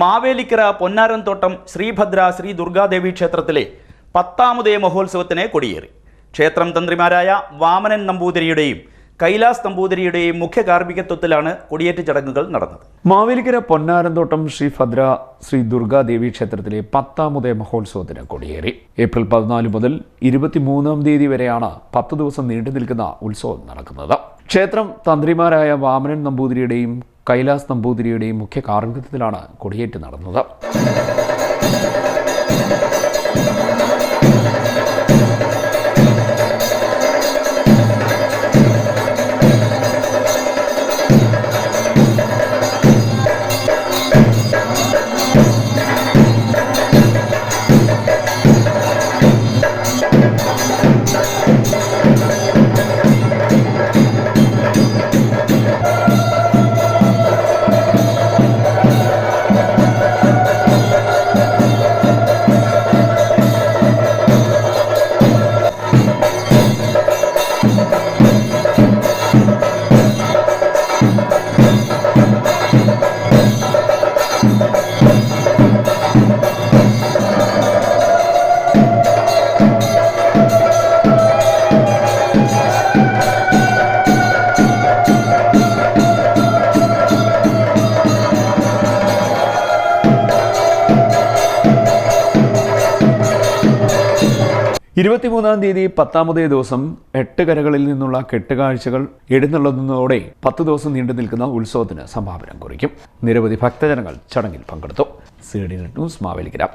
മാവേലിക്കര പൊന്നാരൻതോട്ടം ശ്രീഭദ്ര ശ്രീ ദുർഗാദേവി ക്ഷേത്രത്തിലെ പത്താമതേ മഹോത്സവത്തിന് കൊടിയേറി. ക്ഷേത്രം തന്ത്രിമാരായ വാമനൻ നമ്പൂതിരിയുടെയും കൈലാസ് നമ്പൂതിരിയുടെയും മുഖ്യ കാർമ്മികത്വത്തിലാണ് കൊടിയേറ്റ ചടങ്ങുകൾ നടന്നത്. മാവേലിക്കര പൊന്നാരന്തോട്ടം ശ്രീ ഭദ്ര ശ്രീ ദുർഗാദേവി ക്ഷേത്രത്തിലെ പത്താമതേ മഹോത്സവത്തിന് കൊടിയേറി. ഏപ്രിൽ പതിനാല് മുതൽ ഇരുപത്തിമൂന്നാം തീയതി വരെയാണ് പത്ത് ദിവസം നീണ്ടു നിൽക്കുന്ന ഉത്സവം നടക്കുന്നത്. ക്ഷേത്രം തന്ത്രിമാരായ വാമനൻ നമ്പൂതിരിയുടെയും കൈലാസ് നമ്പൂതിരിയുടെയും മുഖ്യ കാർമ്മികത്വത്തിലാണ് കൊടിയേറ്റ് നടന്നത്. ഇരുപത്തിമൂന്നാം തീയതി പത്താമതേ ദിവസം എട്ട് കരകളിൽ നിന്നുള്ള കെട്ടുകാഴ്ചകൾ എഴുന്നള്ളതോടെ പത്ത് ദിവസം നീണ്ടു നിൽക്കുന്ന ഉത്സവത്തിന് സമാപനം കുറിക്കും. നിരവധി ഭക്തജനങ്ങൾ ചടങ്ങിൽ പങ്കെടുത്തു. C D news Mavelikkara.